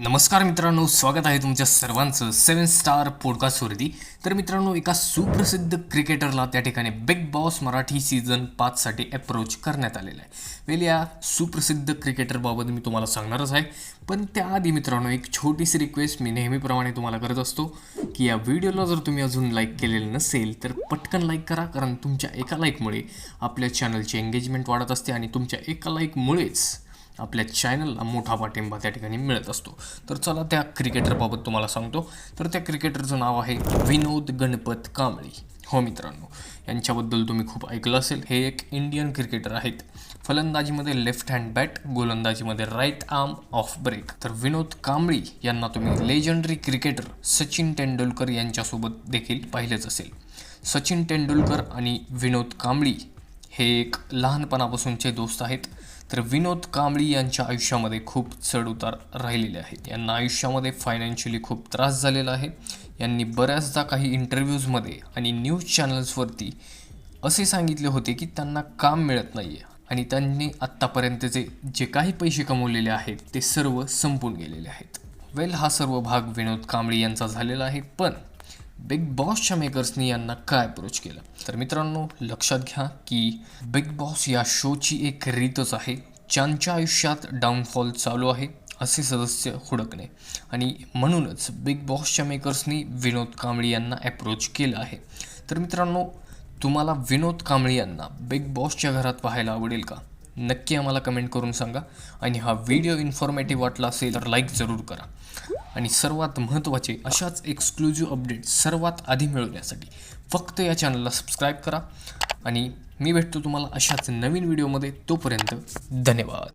नमस्कार मित्रांनो स्वागत आहे तुमच्या सर्वांचं सेवन स्टार पॉडकास्टवरती तर मित्रांनो एका सुप्रसिद्ध क्रिकेटरला त्या ठिकाणी बिग बॉस मराठी सीझन पाचसाठी अप्रोच करण्यात आलेला आहे. वेल या सुप्रसिद्ध क्रिकेटरबाबत मी तुम्हाला सांगणारच आहे. पण त्याआधी मित्रांनो एक छोटीशी रिक्वेस्ट मी नेहमीप्रमाणे तुम्हाला करत असतो की या व्हिडिओला जर तुम्ही अजून लाईक केलेलं नसेल तर पटकन लाईक करा कारण तुमच्या एका लाईकमुळे आपल्या चॅनलची एंगेजमेंट वाढत असते आणि तुमच्या एका लाईकमुळेच आपल्या चॅनलला मोठा पाठिंबा त्या ठिकाणी मिळत असतो. तर चला त्या क्रिकेटरबाबत तुम्हाला सांगतो. तर त्या क्रिकेटरचं नाव आहे विनोद गणपत कांबळी. हो मित्रांनो यांच्याबद्दल तुम्ही खूप ऐकलं असेल. हे एक इंडियन क्रिकेटर आहेत. फलंदाजीमध्ये लेफ्ट हँड बॅट गोलंदाजीमध्ये राईट आर्म ऑफ ब्रेक तर विनोद कांबळी यांना तुम्ही लेजंडरी क्रिकेटर सचिन तेंडुलकर यांच्यासोबत देखील पाहिलेच असेल. सचिन तेंडुलकर आणि विनोद कांबळी हे एक लहानपणापासूनचे दोस्त आहेत. तर विनोद कांबळी यांच्या आयुष्यामध्ये खूप चढउतार राहिलेले आहेत यांना आयुष्यामध्ये फायनान्शियली खूप त्रास झालेला आहे. यांनी बऱ्याचदा काही इंटरव्ह्यूजमध्ये आणि न्यूज चॅनल्सवरती असे सांगितले होते की त्यांना काम मिळत नाही आहे आणि त्यांनी आत्तापर्यंतचे जे काही पैसे कमवलेले आहेत ते सर्व संपून गेलेले आहेत. वेल हा सर्व भाग विनोद कांबळी यांचा झालेला आहे. पण बिग बॉसच्या मेकर्सनी यांना काय अप्रोच केलं? तर मित्रांनो लक्षात घ्या की बिग बॉस या शोची एक रीतच आहे. ज्यांच्या आयुष्यात डाऊनफॉल चालू आहे असे सदस्य हुडकणे. आणि म्हणूनच बिग बॉसच्या मेकर्सनी विनोद कांबळी यांना अप्रोच केलं आहे. तर मित्रांनो तुम्हाला विनोद कांबळी यांना बिग बॉसच्या घरात पाहायला आवडेल का? नक्की आम्हाला कमेंट करून सांगा. आणि हा व्हिडिओ इन्फॉर्मेटिव्ह वाटला असेल तर लाईक जरूर करा. आणि सर्वात महत्त्वाचे अशाच एक्सक्लुझिव्ह अपडेट सर्वात आधी मिळवण्यासाठी फक्त या चॅनलला सबस्क्राईब करा. आणि मी भेटतो तुम्हाला अशाच नवीन व्हिडिओमध्ये तोपर्यंत धन्यवाद.